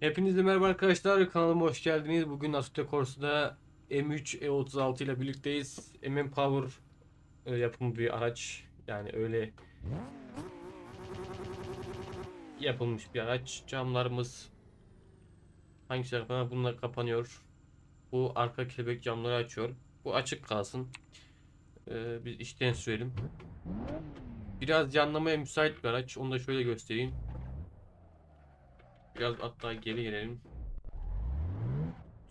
Hepinize merhaba arkadaşlar. Kanalıma hoş geldiniz. Bugün Assetto Corsa'da M3 E36 ile birlikteyiz. MM Power e, yapımı bir araç. Yani öyle yapılmış bir araç. Camlarımız hangisi kapanıyor? Bunlar kapanıyor. Bu arka kelebek camları açıyor. Bu açık kalsın. Ee, biz işten sürelim. Biraz yanlamaya müsait bir araç. Onu da şöyle göstereyim. Biraz hatta geri gelelim.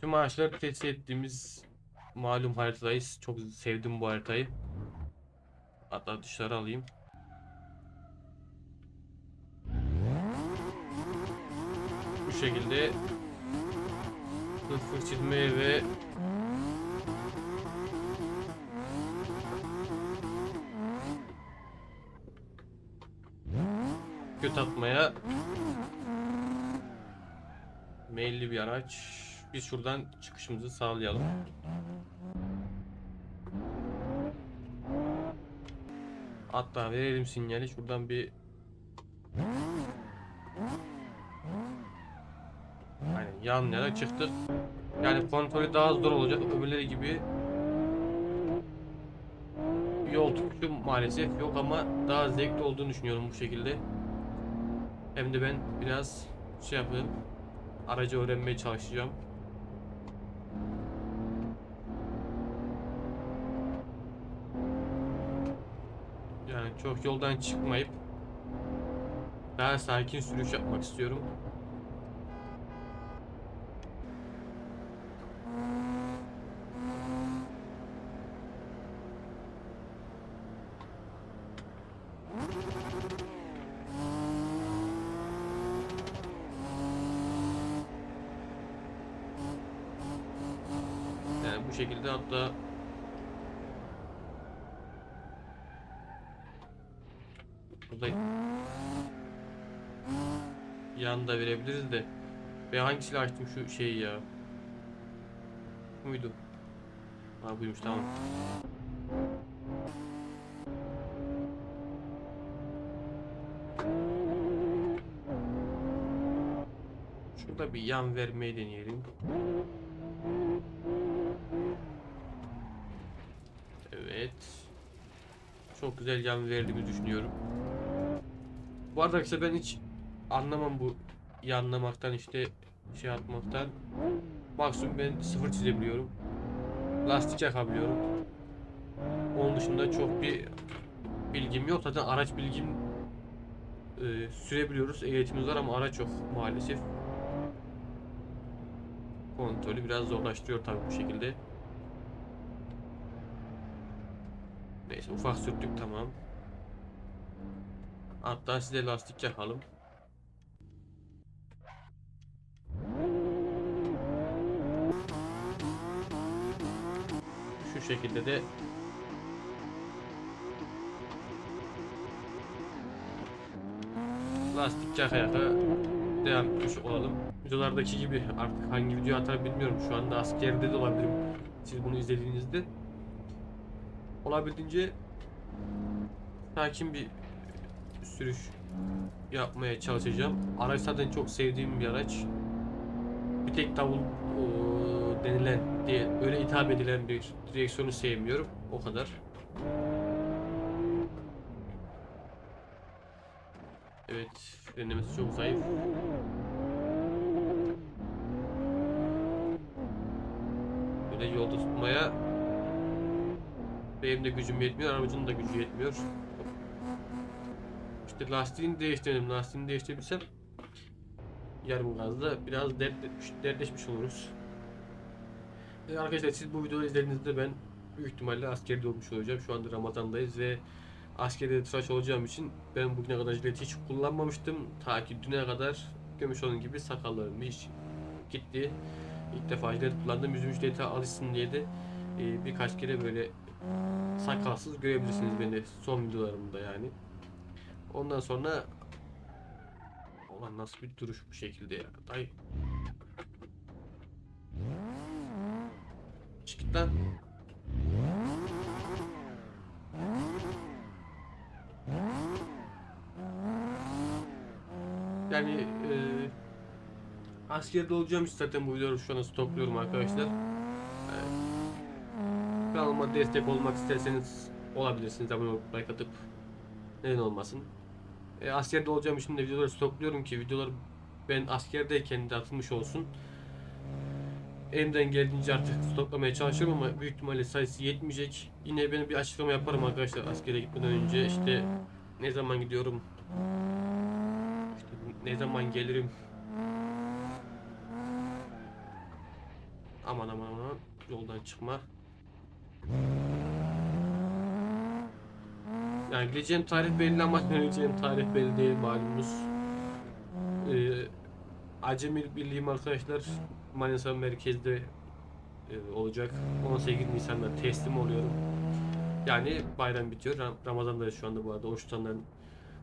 Tüm ağaçları test ettiğimiz malum haritadayız. Çok sevdim bu haritayı. Hatta dışarı alayım. Bu şekilde hızlı çizmeye ve göt atmaya meyilli bir araç. Biz şuradan çıkışımızı sağlayalım. Hatta verelim sinyali şuradan bir Aynen yan yana çıktık. Yani kontrolü daha zor olacak. Öbürleri gibi yol tutuşu maalesef yok ama daha zevkli olduğunu düşünüyorum bu şekilde. Hem de ben biraz şey yapayım. Aracı öğrenmeye çalışacağım. Yani çok yoldan çıkmayıp daha sakin sürüş yapmak istiyorum. Yani bu şekilde hatta burada yanda verebiliriz de. Ben hangisiyle açtım şu şeyi ya? Buydu ha buymuş tamam. Şurada bir yan vermeyi deneyelim Evet. Çok güzel yan verdiğimi düşünüyorum. Bu arada arkadaşlar ben hiç anlamam bu yanlamaktan işte şey atmaktan. Maksimum ben sıfır çizebiliyorum. Lastik yakabiliyorum. Onun dışında çok bir bilgim yok. Zaten araç bilgim e, sürebiliyoruz. Ehliyetimiz var ama araç yok maalesef. Kontrolü biraz zorlaştırıyor tabii bu şekilde. Neyse ufak sürttük tamam. Hatta size lastik yakalım. Şu şekilde de lastik yaka yaka devam etmiş olalım. Videolardaki gibi artık hangi video atar bilmiyorum. Şu anda askerde de olabilirim. Siz bunu izlediğinizde olabildiğince sakin bir sürüş yapmaya çalışacağım. Araç zaten çok sevdiğim bir araç. Bir tek davul eee, denilen diye öyle hitap edilen bir direksiyonu sevmiyorum. O kadar. Evet, frenlemesi çok zayıf. Böyle yolda tutmaya benim de gücüm yetmiyor, arabacının da gücü yetmiyor. İşte lastiğini değiştirelim, lastiğini değiştirebilsem yarım gazda biraz dert, dertleşmiş oluruz. E arkadaşlar siz bu videoyu izlediğinizde ben büyük ihtimalle askerde olmuş olacağım. Şu anda Ramazan'dayız ve askerde tıraş olacağım için ben bugüne kadar jilet hiç kullanmamıştım. Ta ki düne kadar görmüş onun gibi sakallarım hiç gitti. İlk defa jilet kullandım. Yüzüm jilete alışsın diye de e, birkaç kere böyle sakalsız görebilirsiniz beni son videolarımda yani. Ondan sonra Ulan nasıl bir duruş bu şekilde ya. Dayı. Çık git lan. Yani e, askerde olacağım zaten bu videoları şu an stokluyorum arkadaşlar. Kanalıma destek olmak isterseniz olabilirsiniz. Abone olup like atıp neden olmasın. E, askerde olacağım için de videoları stokluyorum ki videolar ben askerdeyken de atılmış olsun. Elimden geldiğince artık stoklamaya çalışıyorum ama büyük ihtimalle sayısı yetmeyecek. Yine ben bir açıklama yaparım arkadaşlar askere gitmeden önce işte ne zaman gidiyorum işte ne zaman gelirim aman aman aman yoldan çıkma yani gideceğim tarih belli ama döneceğim tarih belli değil malumunuz. Ee, Acemi Birliği'm arkadaşlar Manisa merkezde e, olacak. 18 Nisan'da teslim oluyorum. Yani bayram bitiyor. Ram- Ramazan'dayız şu anda bu arada. Oruç tutanların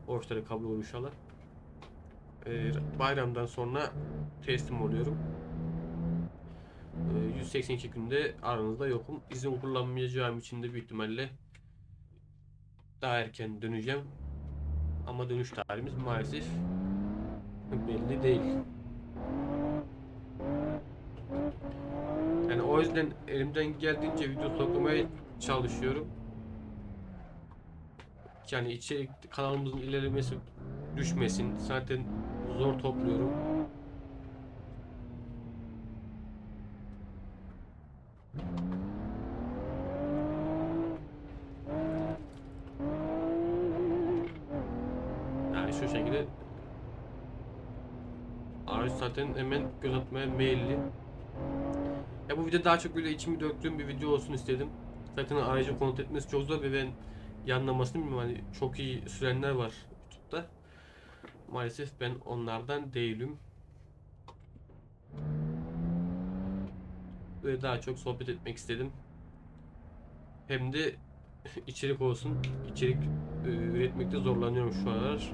oruçları kabul olur inşallah. Ee, bayramdan sonra teslim oluyorum ee, 182 günde aranızda yokum. İzin kullanmayacağım için de büyük ihtimalle daha erken döneceğim. Ama dönüş tarihimiz maalesef belli değil. Yani o yüzden elimden geldiğince video toplamaya çalışıyorum. Yani içerik kanalımızın ilerlemesi düşmesin. Zaten zor topluyorum. Yani şu şekilde araç zaten hemen göz atmaya meyilli. Ya bu video daha çok böyle içimi döktüğüm bir video olsun istedim. Zaten aracı kontrol etmesi çok zor ve ben yanlamasını bilmiyorum. Hani çok iyi sürenler var YouTube'da. Maalesef ben onlardan değilim. Böyle daha çok sohbet etmek istedim. Hem de içerik olsun. İçerik e, üretmekte zorlanıyorum şu aralar.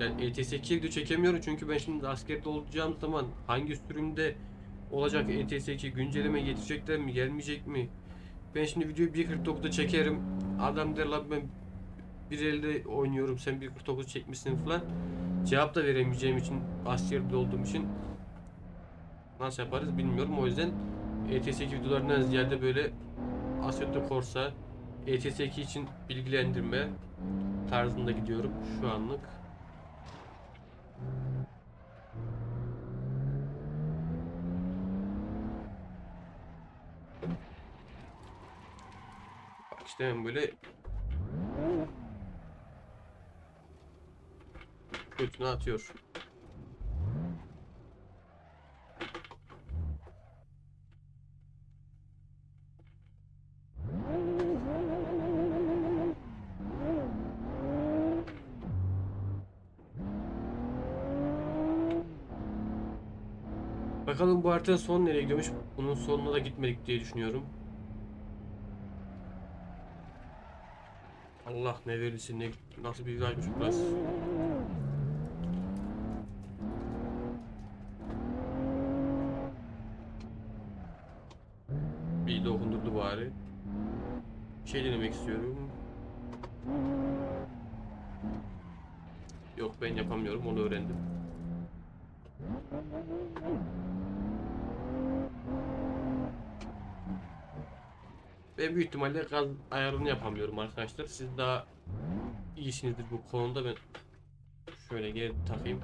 Yani ETS2 video çekemiyorum çünkü ben şimdi askerde olacağım zaman hangi sürümde olacak ETS2 güncelleme getirecekler mi gelmeyecek mi? Ben şimdi videoyu 1.49'da çekerim. Adam der lan ben 1.50'de oynuyorum sen 1.49 çekmişsin falan. Cevap da veremeyeceğim için askerde olduğum için nasıl yaparız bilmiyorum o yüzden ETS2 videolarından ziyade böyle Assetto Corsa ETS2 için bilgilendirme tarzında gidiyorum şu anlık. İşte böyle götünü atıyor. Bakalım bu haritanın sonu nereye gidiyormuş? Bunun sonuna da gitmedik diye düşünüyorum. Allah ne verirsin ne nasıl bir virajmış burası. Bir dokundurdu bari. Bir şey denemek istiyorum. Yok ben yapamıyorum onu öğrendim. Ben büyük ihtimalle gaz ayarını yapamıyorum arkadaşlar. Siz daha iyisinizdir bu konuda. Ben şöyle geri takayım.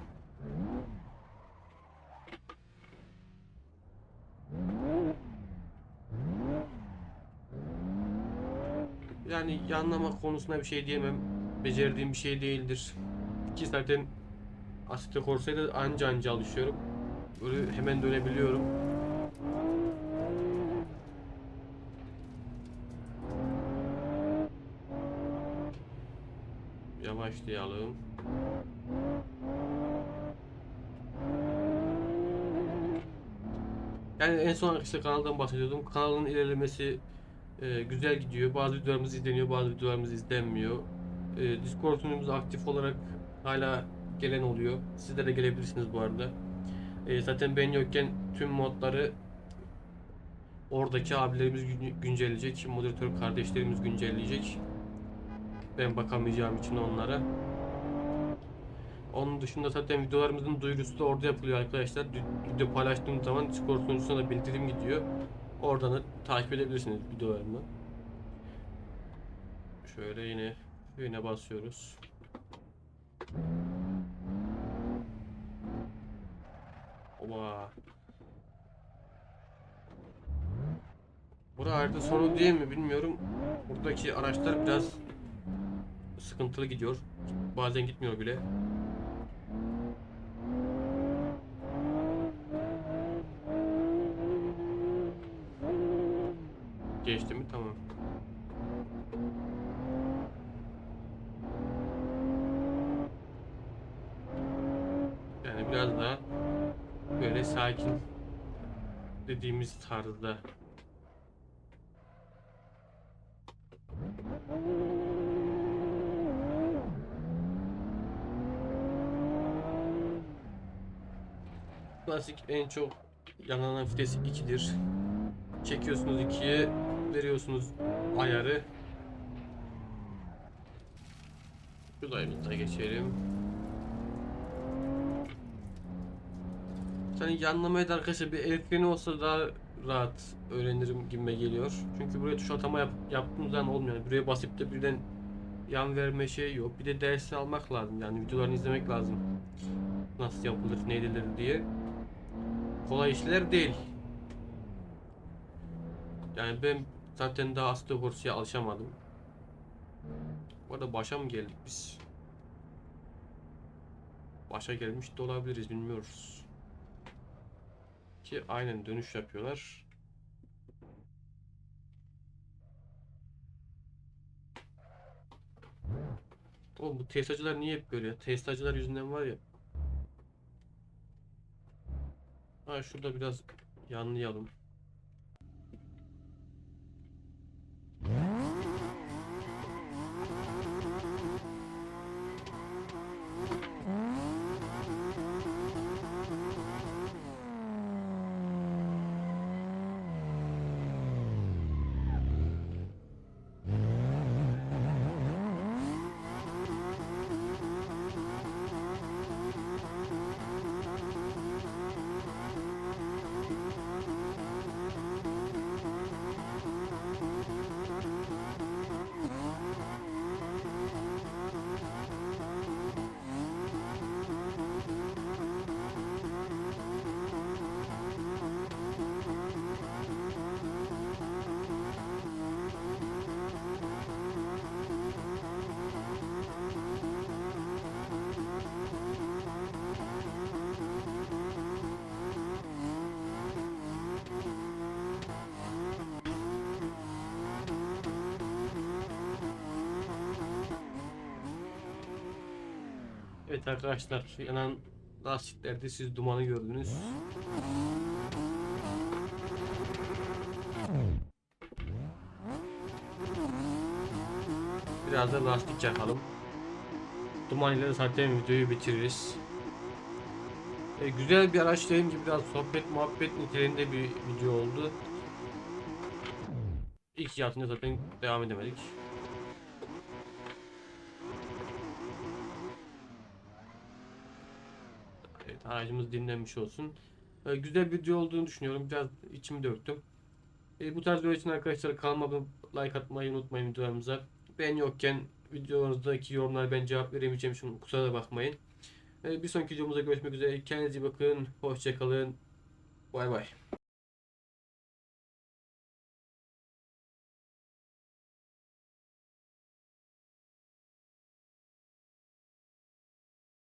Yani yanlama konusunda bir şey diyemem. Becerdiğim bir şey değildir. Ki zaten Assetto Corsa'ya da anca anca alışıyorum. Böyle hemen dönebiliyorum. Yavaşlayalım. Yani en son işte kanaldan bahsediyordum. Kanalın ilerlemesi e, güzel gidiyor. Bazı videolarımız izleniyor, bazı videolarımız izlenmiyor. E, Discord sunucumuz aktif olarak hala gelen oluyor. Sizler de gelebilirsiniz bu arada. E, zaten ben yokken tüm modları oradaki abilerimiz gün- güncelleyecek. Moderatör kardeşlerimiz güncelleyecek. Ben bakamayacağım için onlara. Onun dışında zaten videolarımızın duyurusu da orada yapılıyor arkadaşlar. Video paylaştığım zaman Discord sunucusuna da bildirim gidiyor. Oradan da takip edebilirsiniz videolarımı. Şöyle yine yine basıyoruz. Oba. Bura harita sonu değil mi bilmiyorum. Buradaki araçlar biraz sıkıntılı gidiyor. Bazen gitmiyor bile. Geçti mi? Tamam. Yani biraz daha böyle sakin dediğimiz tarzda. Klasik en çok yanlanan vitesi 2'dir. Çekiyorsunuz 2'ye, veriyorsunuz ayarı. Şuradayımızda geçelim. Yani yanlamaya da arkadaşlar bir el olsa daha rahat öğrenirim gibime geliyor. Çünkü buraya tuş atama yap, yaptığım zaman olmuyor. Yani buraya basıp da birden yan verme şey yok. Bir de dersi almak lazım yani videolarını izlemek lazım. Nasıl yapılır, ne edilir diye. Kolay işler değil. Yani ben zaten daha Aslı Horse'ya alışamadım. Bu arada başa mı geldik biz? Başa gelmiş de olabiliriz bilmiyoruz. Ki aynen dönüş yapıyorlar. Oğlum bu Tesla'cılar niye hep böyle ya? Tesla'cılar yüzünden var ya. Ha şurada biraz yanlayalım. Evet arkadaşlar yanan lastiklerde siz dumanı gördünüz. Biraz da lastik yakalım. Duman ile zaten videoyu bitiririz. E, güzel bir araç dediğim gibi biraz sohbet muhabbet niteliğinde bir video oldu. İlk yaptığında zaten devam edemedik. Aracımız dinlenmiş olsun. Ee, güzel bir video olduğunu düşünüyorum. Biraz içimi döktüm. Ee, bu tarz video için arkadaşlar kanalıma like atmayı unutmayın videolarımıza. Ben yokken videonuzdaki yorumlara ben cevap veremeyeceğim için kusura da bakmayın. Ee, bir sonraki videomuzda görüşmek üzere. Kendinize iyi bakın. Hoşçakalın. Bay bay.